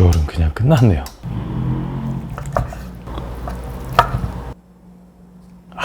비주얼은 그냥 끝났네요. 아.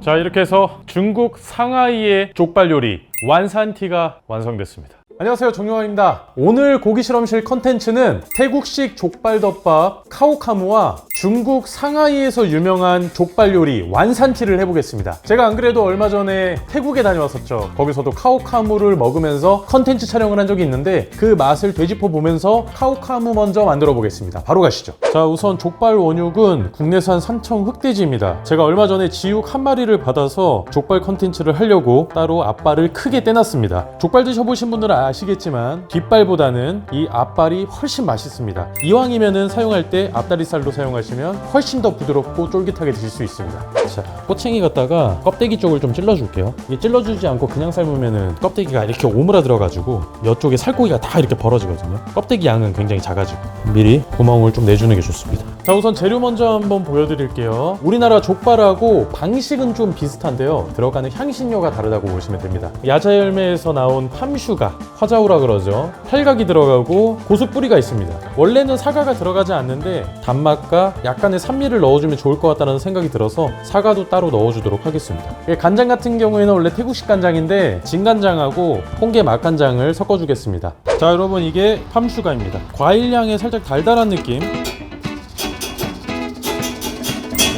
자, 이렇게 해서 중국 상하이의 족발 요리 완산티가 완성됐습니다. 안녕하세요 정용환입니다. 오늘 고기 실험실 컨텐츠는 태국식 족발덮밥 카오카무와 중국 상하이에서 유명한 족발 요리 완산티를 해보겠습니다. 제가 안 그래도 얼마 전에 태국에 다녀왔었죠. 거기서도 카오카무를 먹으면서 컨텐츠 촬영을 한 적이 있는데 그 맛을 되짚어 보면서 카오카무 먼저 만들어 보겠습니다. 바로 가시죠. 자 우선 족발 원육은 국내산 산청 흑돼지입니다. 제가 얼마 전에 지육 한 마리를 받아서 족발 컨텐츠를 하려고 따로 앞발을 크게 떼놨습니다. 족발 드셔보신 분들은 아시겠지만 뒷발보다는 이 앞발이 훨씬 맛있습니다. 이왕이면은 사용할 때 앞다리살로 사용하시면 훨씬 더 부드럽고 쫄깃하게 드실 수 있습니다. 자, 꼬챙이 갖다가 껍데기 쪽을 좀 찔러줄게요. 이게 찔러주지 않고 그냥 삶으면은 껍데기가 이렇게 오므라들어가지고 이쪽에 살코기가 다 이렇게 벌어지거든요. 껍데기 양은 굉장히 작아지고 미리 구멍을 좀 내주는 게 좋습니다. 자, 우선 재료 먼저 한번 보여드릴게요. 우리나라 족발하고 방식은 좀 비슷한데요. 들어가는 향신료가 다르다고 보시면 됩니다. 야자 열매에서 나온 팜슈가, 화자우라 그러죠. 팔각이 들어가고 고수 뿌리가 있습니다. 원래는 사과가 들어가지 않는데 단맛과 약간의 산미를 넣어주면 좋을 것 같다는 생각이 들어서 사과도 따로 넣어주도록 하겠습니다. 이게 간장 같은 경우에는 원래 태국식 간장인데 진간장하고 홍게 맛간장을 섞어주겠습니다. 자, 여러분 이게 팜슈가입니다. 과일 향에 살짝 달달한 느낌.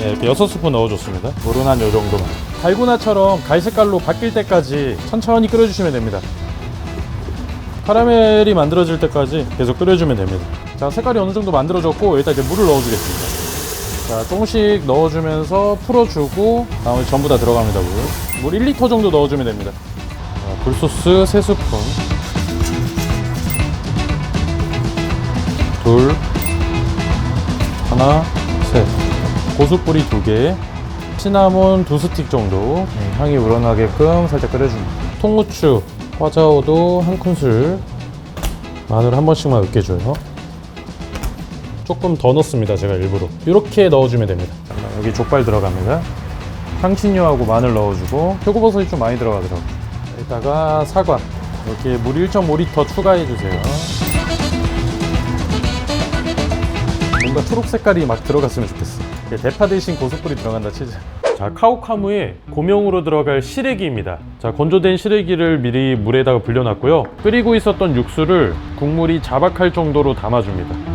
네, 이렇게 6스푼 넣어줬습니다. 물은 한 요 정도만. 달고나처럼 갈색깔로 바뀔 때까지 천천히 끓여주시면 됩니다. 카라멜이 만들어질 때까지 계속 끓여주면 됩니다. 자, 색깔이 어느 정도 만들어졌고, 일단 이제 물을 넣어주겠습니다. 자, 조금씩 넣어주면서 풀어주고, 나머지 전부 다 들어갑니다, 물. 물 1리터 정도 넣어주면 됩니다. 자, 굴소스 3스푼. 둘, 하나, 셋. 고수뿌리 두 개, 시나몬 두 스틱 정도 네, 향이 우러나게끔 살짝 끓여줍니다. 통후추, 화자오도 한 큰술, 마늘 한 번씩만 으깨줘요. 조금 더 넣습니다, 제가 일부러. 이렇게 넣어주면 됩니다. 자, 여기 족발 들어갑니다. 향신료하고 마늘 넣어주고 표고버섯이 좀 많이 들어가더라고요. 이따가 사과, 이렇게 물 1.5리터 추가해주세요. 뭔가 초록 색깔이 막 들어갔으면 좋겠어. 대파 대신 고속불이 들어간다 치즈. 자, 카오카무에 고명으로 들어갈 시래기입니다. 자, 건조된 시래기를 미리 물에다가 불려놨고요. 끓이고 있었던 육수를 국물이 자박할 정도로 담아줍니다.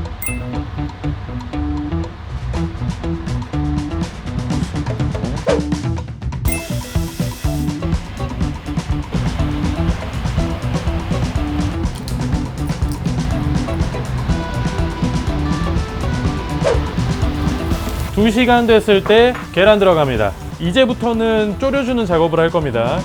두시간 됐을 때 계란 들어갑니다. 이제부터는 졸여주는 작업을 할 겁니다.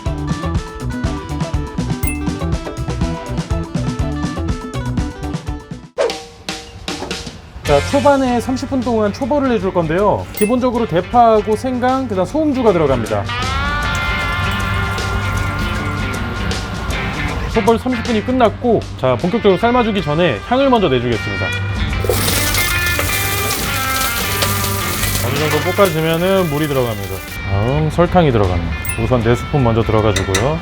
자, 초반에 30분 동안 초벌을 해줄 건데요. 기본적으로 대파하고 생강, 그다음 소음주가 들어갑니다. 초벌 30분이 끝났고, 자, 본격적으로 삶아주기 전에 향을 먼저 내주겠습니다. 어느 정도 볶아지면은 물이 들어갑니다. 다음 설탕이 들어갑니다. 우선 4스푼 먼저 들어가주고요.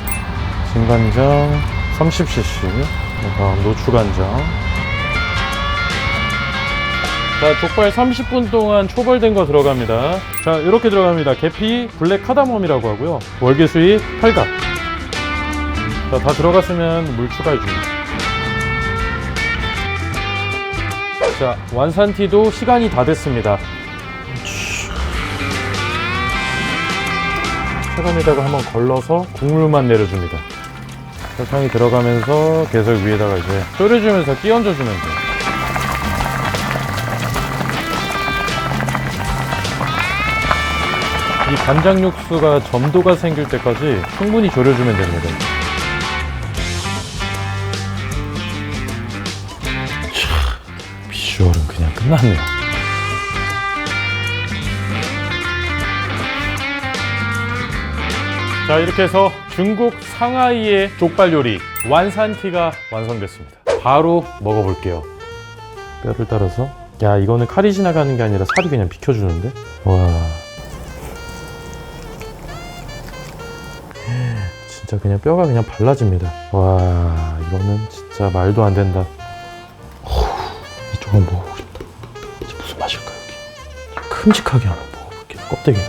진간장 30cc, 다음 노추간장. 자, 족발 30분 동안 초벌된 거 들어갑니다. 자, 이렇게 들어갑니다. 계피, 블랙 카다멈이라고 하고요. 월계수잎, 팔각. 자, 다 들어갔으면 물 추가해줍니다. 자, 완산티도 시간이 다 됐습니다. 체감에다가 한번 걸러서 국물만 내려줍니다. 설탕이 들어가면서 계속 위에다가 이제 졸여주면서 끼얹어 주면 돼요. 이 간장 육수가 점도가 생길 때까지 충분히 졸여주면 됩니다. 차, 비주얼은 그냥 끝났네요. 자 이렇게 해서 중국 상하이의 족발 요리 완산티가 완성됐습니다. 바로 먹어볼게요. 뼈를 따라서. 야 이거는 칼이 지나가는 게 아니라 살이 그냥 비켜주는데? 와. 진짜 그냥 뼈가 그냥 발라집니다. 와 이거는 진짜 말도 안 된다. 이쪽은 먹어보고 싶다. 무슨 맛일까 여기 큼직하게 한번 먹어볼게요. 껍데기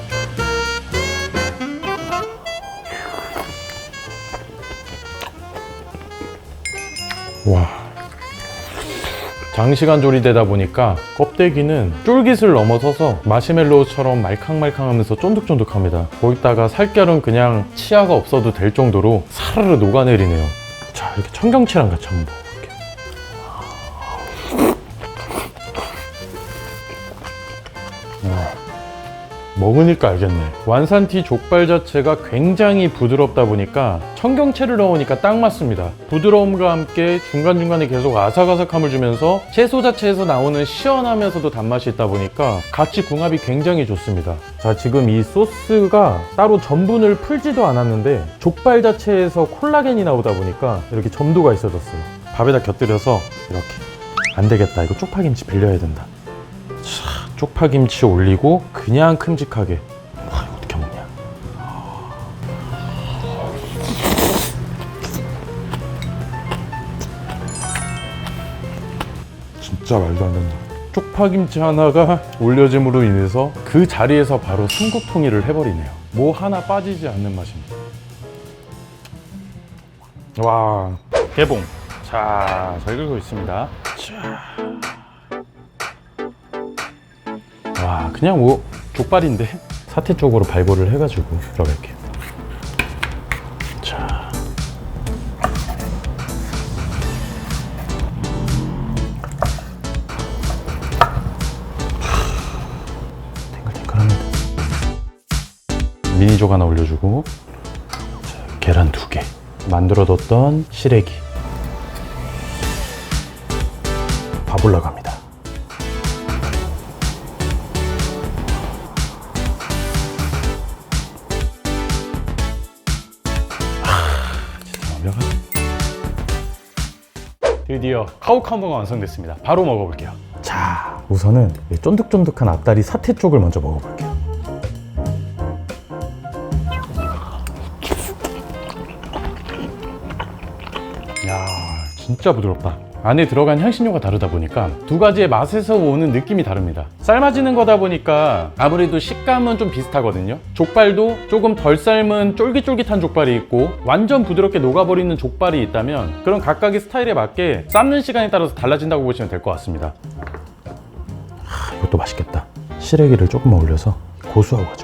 장시간 조리되다 보니까 껍데기는 쫄깃을 넘어서서 마시멜로우처럼 말캉말캉하면서 쫀득쫀득합니다. 거기다가 살결은 그냥 치아가 없어도 될 정도로 사르르 녹아내리네요. 자, 이렇게 청경채랑 같이 한번 먹으니까 알겠네. 완산티 족발 자체가 굉장히 부드럽다 보니까 청경채를 넣으니까 딱 맞습니다. 부드러움과 함께 중간중간에 계속 아삭아삭함을 주면서 채소 자체에서 나오는 시원하면서도 단맛이 있다 보니까 같이 궁합이 굉장히 좋습니다. 자, 지금 이 소스가 따로 전분을 풀지도 않았는데 족발 자체에서 콜라겐이 나오다 보니까 이렇게 점도가 있어졌어요. 밥에다 곁들여서 이렇게. 안 되겠다. 이거 쪽파김치 빌려야 된다. 쪽파김치 올리고 그냥 큼직하게. 와 이거 어떻게 먹냐? 진짜 말도 안 된다. 쪽파김치 하나가 올려짐으로 인해서 그 자리에서 바로 삼국통일을 해버리네요. 뭐 하나 빠지지 않는 맛입니다. 와 개봉. 자 잘 긁고 있습니다. 자. 와 그냥 뭐 족발인데? 사태 쪽으로 발골을 해가지고 들어갈게요. 미니족 하나 올려주고 자, 계란 두 개. 만들어뒀던 시래기. 밥 올라갑니다 완벽하네. 드디어 카우카무가 완성됐습니다. 바로 먹어볼게요. 자, 우선은 이 쫀득쫀득한 앞다리 사태 쪽을 먼저 먹어볼게요. 야, 진짜 부드럽다. 안에 들어간 향신료가 다르다 보니까 두 가지의 맛에서 오는 느낌이 다릅니다. 삶아지는 거다 보니까 아무래도 식감은 좀 비슷하거든요. 족발도 조금 덜 삶은 쫄깃쫄깃한 족발이 있고 완전 부드럽게 녹아버리는 족발이 있다면 그런 각각의 스타일에 맞게 삶는 시간에 따라서 달라진다고 보시면 될 것 같습니다. 하, 이것도 맛있겠다. 시래기를 조금만 올려서 고수하고 같이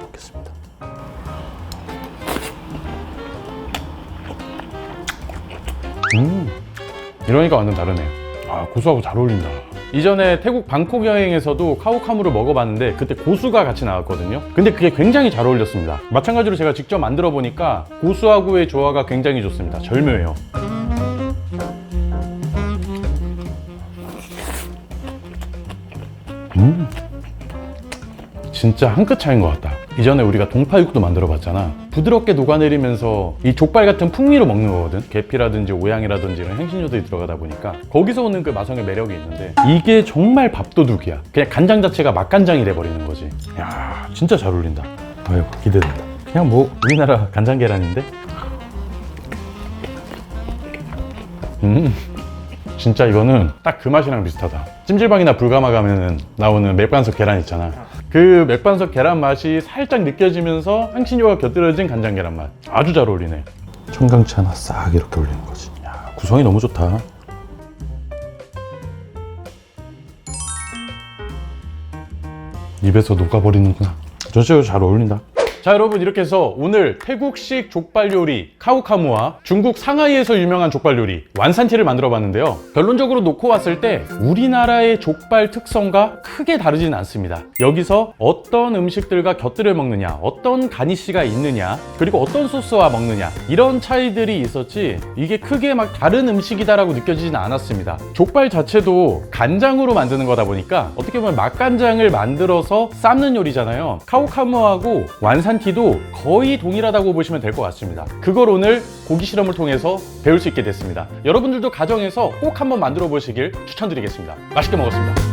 이러니까 완전 다르네요. 아, 고수하고 잘 어울린다. 이전에 태국 방콕 여행에서도 카오카무를 먹어봤는데 그때 고수가 같이 나왔거든요. 근데 그게 굉장히 잘 어울렸습니다. 마찬가지로 제가 직접 만들어 보니까 고수하고의 조화가 굉장히 좋습니다. 절묘해요. 음. 진짜 한 끗 차이인 것 같다. 이전에 우리가 동파육도 만들어 봤잖아. 부드럽게 녹아내리면서 이 족발 같은 풍미로 먹는 거거든. 계피라든지 오양이라든지 이런 향신료들이 들어가다 보니까 거기서 오는 그 마성의 매력이 있는데 이게 정말 밥도둑이야. 그냥 간장 자체가 맛간장이 돼버리는 거지. 야 진짜 잘 어울린다. 아이고 기대된다. 그냥 뭐 우리나라 간장 계란인데. 음. 진짜 이거는 딱 그 맛이랑 비슷하다. 찜질방이나 불가마 가면은 나오는 맥반석 계란 있잖아. 그 맥반석 계란 맛이 살짝 느껴지면서 향신료가 곁들여진 간장 계란 맛. 아주 잘 어울리네. 청강채 하나 싹 이렇게 올리는 거지. 야, 구성이 너무 좋다. 입에서 녹아버리는구나. 전체적으로 잘 어울린다. 자 여러분 이렇게 해서 오늘 태국식 족발 요리 카우카무와 중국 상하이에서 유명한 족발 요리 완산티를 만들어 봤는데요. 결론적으로 놓고 왔을 때 우리나라의 족발 특성과 크게 다르지는 않습니다. 여기서 어떤 음식들과 곁들여 먹느냐 어떤 가니쉬가 있느냐 그리고 어떤 소스와 먹느냐 이런 차이들이 있었지 이게 크게 막 다른 음식이다라고 느껴지지는 않았습니다. 족발 자체도 간장으로 만드는 거다 보니까 어떻게 보면 맛간장을 만들어서 삶는 요리잖아요. 카우카무하고 완산 산티도 거의 동일하다고 보시면 될 것 같습니다. 그걸 오늘 고기 실험을 통해서 배울 수 있게 됐습니다. 여러분들도 가정에서 꼭 한번 만들어 보시길 추천드리겠습니다. 맛있게 먹었습니다.